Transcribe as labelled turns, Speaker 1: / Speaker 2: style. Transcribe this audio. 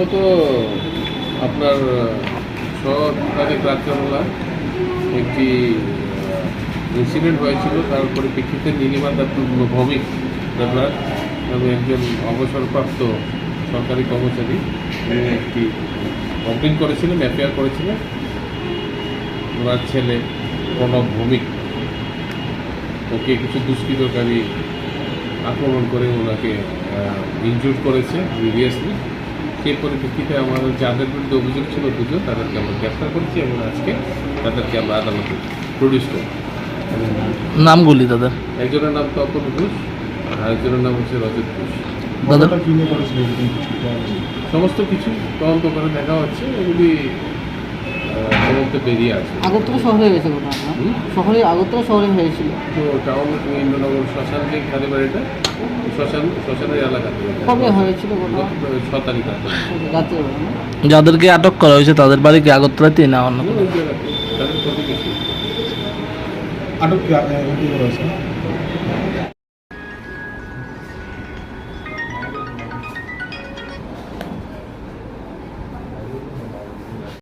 Speaker 1: গত আপনার তারিখ রাত্রেবেলা একটি ইনসিডেন্ট হয়েছিল। তার পরিপ্রেক্ষিতে নীলিমা দত্ত ভৌমিক দেবরাজ এবং একজন অবসরপ্রাপ্ত সরকারি কর্মচারী। একটি কমপ্লেন করেছিলেন এফআইআর করেছিলেন। ওনার ছেলে প্রণব ভৌমিক। ওকে কিছু দুষ্কৃতকারী আক্রমণ করে ওনাকে ইনজুর করেছে সিরিয়াসলি সেই পরিপ্রেক্ষিতে আমাদের যাদের বিরুদ্ধে অভিযোগ ছিল দুটো তাদেরকে আমরা গ্রেফতার করেছি এবং আজকে তাদেরকে আমরা আদালতে প্রডিউস করি
Speaker 2: নামগুলি দাদা
Speaker 1: একজনের নাম তপন ঘোষ আর আরেকজনের নাম হচ্ছে রজত ঘোষ।
Speaker 2: দাদা?
Speaker 1: সমস্ত কিছু তদন্ত করে দেখা হচ্ছে। এগুলি বেরিয়ে আছে।
Speaker 3: আগরতলা শহরে হয়েছে? শহরে আগরতলা শহরে হয়েছিল।
Speaker 1: তো টাউন ইন্দ্রনগর শ্মশান যে খালি বাড়িটা শ্মশান শ্মশানের এলাকাতে
Speaker 3: কবে হয়েছিল
Speaker 1: ছ তারিখ রাতে
Speaker 2: যাদেরকে আটক করা হয়েছে তাদের বাড়ি কি আগরতলাতেই না অন্য
Speaker 1: প্রতিবেশী
Speaker 4: আটক কি করা হয়েছে?